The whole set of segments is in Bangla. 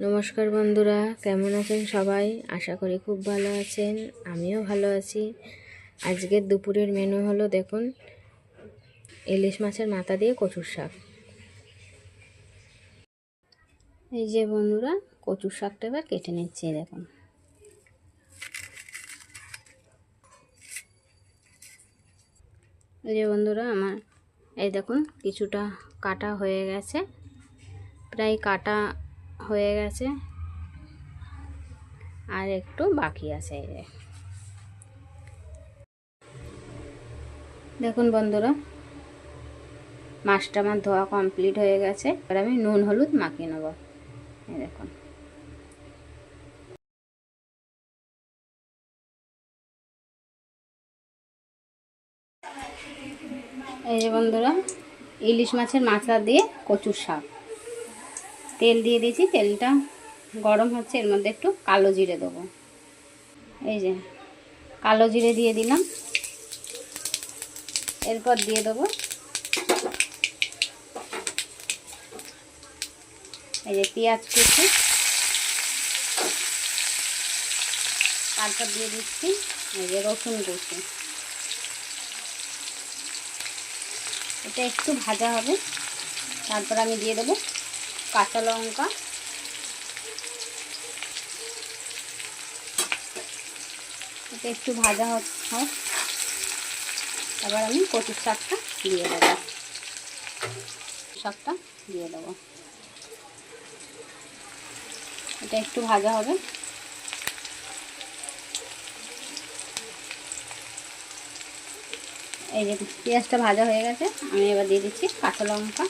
নমস্কার বন্ধুরা, কেমন আছেন সবাই? আশা করি খুব ভালো আছেন, আমিও ভালো আছি। আজকের দুপুরের মেনু হলো দেখুন, ইলিশ মাছের মাথা দিয়ে কচুর শাক। এই যে বন্ধুরা, কচুর শাকটা এবার কেটে নিচ্ছি দেখুন। এই যে বন্ধুরা, আমার এই দেখুন, কিছুটা কাটা হয়ে গেছে। প্রায় কাটা হয়ে গেছে। আর একটু বাকি আছে দেখুন বন্ধুরা, মাছটা আমার ধোয়া কমপ্লিট হয়ে গেছে। এবার আমি নুন হলুদ মাখিয়ে নেব। দেখুন। এই যে বন্ধুরা, ইলিশ মাছের মাথা দিয়ে কচুর শাক। তেল দিয়ে দিয়েছি, তেলটা গরম হচ্ছে, এর মধ্যে একটু কালো জিরে দেবো। এই যে, কালো জিরে দিয়ে দিলাম। এরপর দিয়ে দেবো এই যে পেঁয়াজ কুচি। তারপর দিয়ে দিচ্ছি এই যে রসুন কুচি। এটা একটু ভাজা হবে। তারপর আমি দিয়ে দেবো কাঁচা লঙ্কা। একটু ভাজা হোক তারপর আমি কচুর শাকটা দিয়ে দেবো। শাকটা দিয়ে দেবো। এটা একটু ভাজা হবে। এই যে পেঁয়াজটা ভাজা হয়ে গেছে, আমি এবার দিয়ে দিচ্ছি কাঁচা লঙ্কা।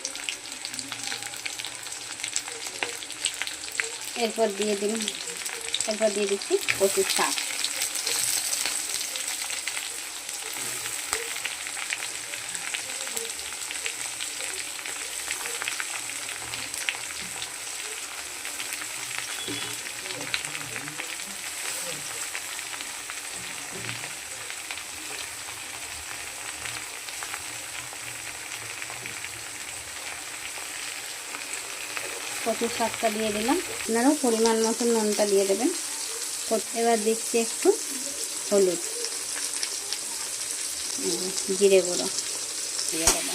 এরপর দিয়ে দিন। এরপর দিয়ে দিচ্ছি কচুর শাক কচুর শাকটা দিয়ে দিলাম। আপনারাও পরিমাণ মতো নুনটা দিয়ে দেবেন। এবার দিচ্ছি একটু হলুদ। জিরে গুঁড়ো। দিয়ে দেবো।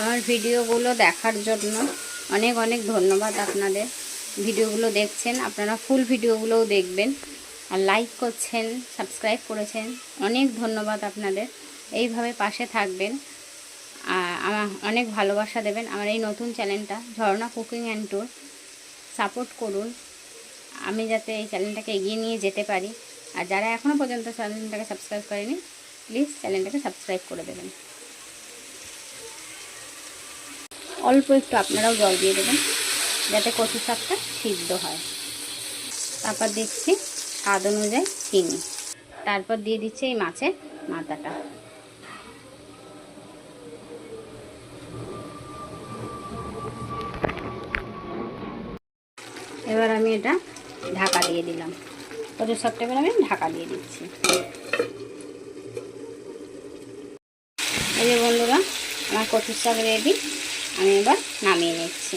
আমার ভিডিওগুলো দেখার জন্য অনেক অনেক ধন্যবাদ আপনাদের। ভিডিওগুলো দেখছেন, আপনারা ফুল ভিডিওগুলোও দেখবেন। আর লাইক করছেন সাবস্ক্রাইব করেছেন, অনেক ধন্যবাদ আপনাদের। এইভাবে পাশে থাকবেন। আমার অনেক ভালোবাসা দেবেন আমার এই নতুন চ্যানেলটা, Jharna cooking and tour. Support করুন। আমি যাতে এই চ্যানেলটাকে এগিয়ে নিয়ে যেতে পারি। আর যারা এখনও পর্যন্ত চ্যানেলটাকে সাবস্ক্রাইব করেনি প্লিজ চ্যানেলটাকে সাবস্ক্রাইব করে দেবেন। অল্প একটু আপনারাও জল দিয়ে দেবেন, যাতে কচু শাকটা সিদ্ধ হয়। তারপর দিচ্ছি স্বাদ অনুযায়ী চিনি। তারপর দিয়ে দিচ্ছি এই মাছের মাথাটা। এবার আমি এটা ঢাকা দিয়ে দিলাম। কচু শাকটা এবার আমি ঢাকা দিয়ে দিচ্ছি। এই যে বন্ধুরা, আমার কচুর শাক রেডি আমি এবার নামিয়ে নিচ্ছি।